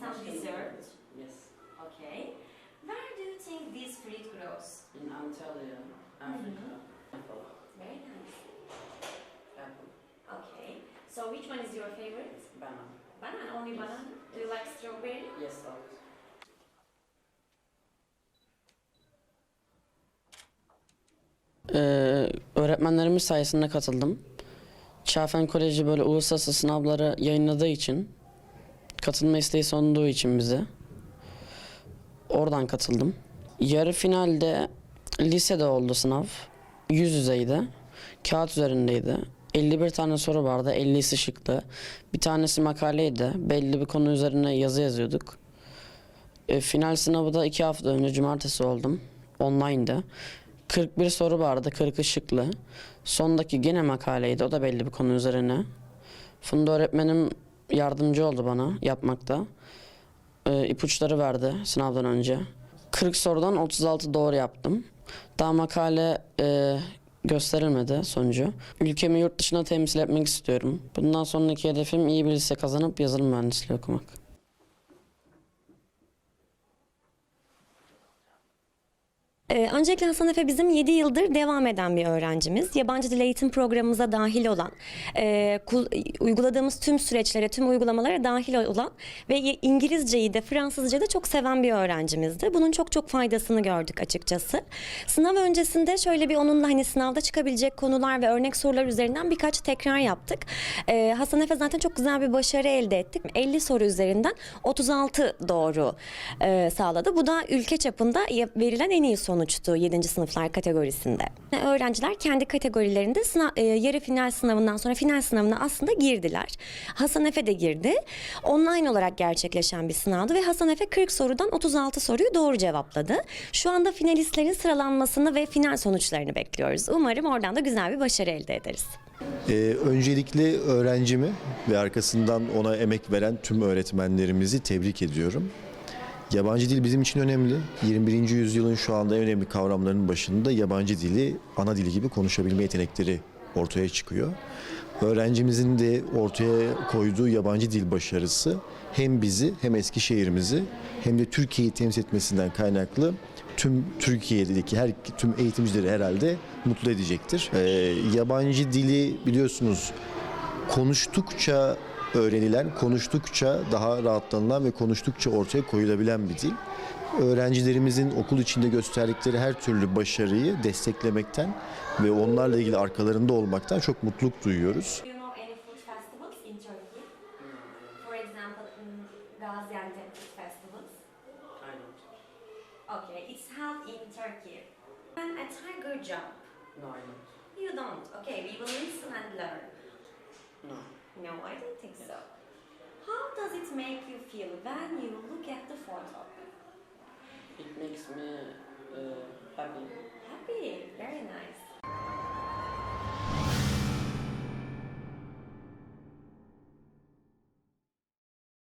some dessert. Yes. Okay. Where do you think this fruit grows? In Antalya, Africa, apple. Very nice. Apple. Okay. So which one is your favorite? Banana. Banana, only Yes. banana? Do you like strawberry? Yes, salt. Ee, öğretmenlerimiz sayesinde katıldım. Şafen Koleji böyle uluslararası sınavları yayınladığı için, katılma isteği sunduğu için bize oradan katıldım. Yarı finalde lisede oldu sınav. Yüz yüzeydi. Kağıt üzerindeydi. 51 tane soru vardı. 50'si şıklı. Bir tanesi makaleydi. Belli bir konu üzerine yazı yazıyorduk. E, final sınavı da iki hafta önce cumartesi oldum. Online'dı. 41 soru vardı, 40'ı şıklı. Sondaki gene makaleydi, o da belli bir konu üzerine. Funda öğretmenim yardımcı oldu bana yapmakta. Ee, ipuçları verdi sınavdan önce. 40 sorudan 36 doğru yaptım. Daha makale e, gösterilmedi sonucu. Ülkemi yurt dışına temsil etmek istiyorum. Bundan sonraki hedefim iyi bir lise kazanıp yazılım mühendisliği okumak. Ee, Öncelikle Hasan Efe bizim 7 yıldır devam eden bir öğrencimiz. Yabancı dil eğitim programımıza dahil olan, e, kul- uyguladığımız tüm süreçlere, tüm uygulamalara dahil olan ve İngilizceyi de Fransızcayı da çok seven bir öğrencimizdi. Bunun çok çok faydasını gördük açıkçası. Sınav öncesinde şöyle bir onunla hani sınavda çıkabilecek konular ve örnek sorular üzerinden birkaç tekrar yaptık. Ee, Hasan Efe zaten çok güzel bir başarı elde ettik. 50 soru üzerinden 36 doğru e, sağladı. Bu da ülke çapında verilen en iyi sonuçtu 7. sınıflar kategorisinde. Öğrenciler kendi kategorilerinde sınav, e, yarı final sınavından sonra final sınavına aslında girdiler. Hasan Efe de girdi. Online olarak gerçekleşen bir sınavdı ve Hasan Efe 40 sorudan 36 soruyu doğru cevapladı. Şu anda finalistlerin sıralanmasını ve final sonuçlarını bekliyoruz. Umarım oradan da güzel bir başarı elde ederiz. Ee, öncelikle öğrencimi ve arkasından ona emek veren tüm öğretmenlerimizi tebrik ediyorum. Yabancı dil bizim için önemli. 21. yüzyılın şu anda en önemli kavramlarının başında yabancı dili ana dili gibi konuşabilme yetenekleri ortaya çıkıyor. Öğrencimizin de ortaya koyduğu yabancı dil başarısı hem bizi hem Eskişehir'imizi hem de Türkiye'yi temsil etmesinden kaynaklı tüm Türkiye'deki her tüm eğitimcileri herhalde mutlu edecektir. Ee, yabancı dili biliyorsunuz konuştukça öğrenilen, konuştukça daha rahatlanılan ve konuştukça ortaya koyulabilen bir dil. Öğrencilerimizin okul içinde gösterdikleri her türlü başarıyı desteklemekten ve onlarla ilgili arkalarında olmaktan çok mutluluk duyuyoruz. Do you know any food festivals in Turkey? For example, Gaziantep food festivals. I don't. Okay, it's held in Turkey. And a tiger jump. No, I don't. You don't. Okay, we will listen and learn. No. No, I don't think yes. so. How does it make you feel when you look at the photo? It makes me uh, happy. Happy, very nice.